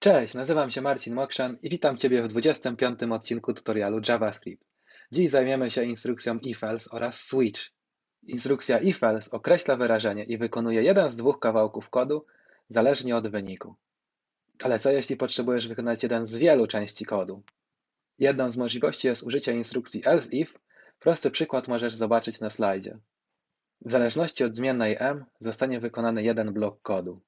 Cześć, nazywam się Marcin Mokrzan i witam Ciebie w 25. odcinku tutorialu JavaScript. Dziś zajmiemy się instrukcją if-else oraz switch. Instrukcja if-else określa wyrażenie i wykonuje jeden z dwóch kawałków kodu, zależnie od wyniku. Ale co jeśli potrzebujesz wykonać jeden z wielu części kodu? Jedną z możliwości jest użycie instrukcji else if. Prosty przykład możesz zobaczyć na slajdzie. W zależności od zmiennej m zostanie wykonany jeden blok kodu.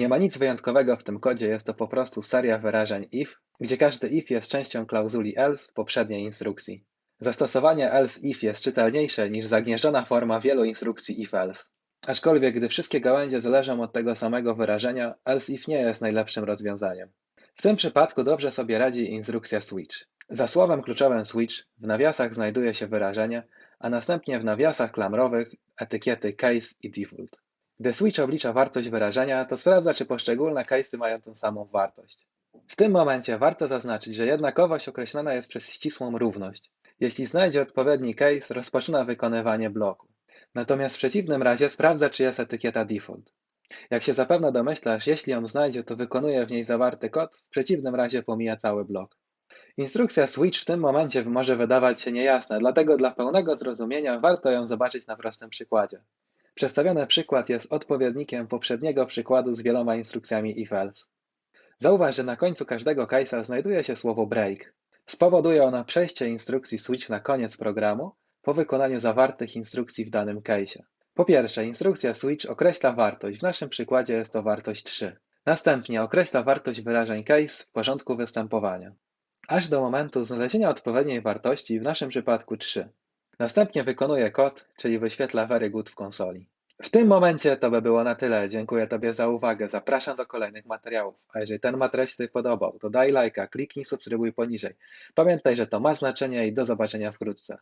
Nie ma nic wyjątkowego w tym kodzie, jest to po prostu seria wyrażeń if, gdzie każdy if jest częścią klauzuli else poprzedniej instrukcji. Zastosowanie else if jest czytelniejsze niż zagnieżdżona forma wielu instrukcji if else. Aczkolwiek gdy wszystkie gałęzie zależą od tego samego wyrażenia, else if nie jest najlepszym rozwiązaniem. W tym przypadku dobrze sobie radzi instrukcja switch. Za słowem kluczowym switch w nawiasach znajduje się wyrażenie, a następnie w nawiasach klamrowych etykiety case i default. Gdy switch oblicza wartość wyrażenia, to sprawdza, czy poszczególne case'y mają tę samą wartość. W tym momencie warto zaznaczyć, że jednakowość określona jest przez ścisłą równość. Jeśli znajdzie odpowiedni case, rozpoczyna wykonywanie bloku. Natomiast w przeciwnym razie sprawdza, czy jest etykieta default. Jak się zapewne domyślasz, jeśli ją znajdzie, to wykonuje w niej zawarty kod, w przeciwnym razie pomija cały blok. Instrukcja switch w tym momencie może wydawać się niejasna, dlatego dla pełnego zrozumienia warto ją zobaczyć na prostym przykładzie. Przedstawiony przykład jest odpowiednikiem poprzedniego przykładu z wieloma instrukcjami if-else. Zauważ, że na końcu każdego case'a znajduje się słowo break. Spowoduje ono przejście instrukcji switch na koniec programu po wykonaniu zawartych instrukcji w danym case'ie. Po pierwsze, instrukcja switch określa wartość, w naszym przykładzie jest to wartość 3. Następnie określa wartość wyrażeń case w porządku występowania. Aż do momentu znalezienia odpowiedniej wartości, w naszym przypadku 3. Następnie wykonuje kod, czyli wyświetla very good w konsoli. W tym momencie to by było na tyle. Dziękuję Tobie za uwagę. Zapraszam do kolejnych materiałów. A jeżeli ten materiał się Ci podobał, to daj lajka, kliknij subskrybuj poniżej. Pamiętaj, że to ma znaczenie i do zobaczenia wkrótce.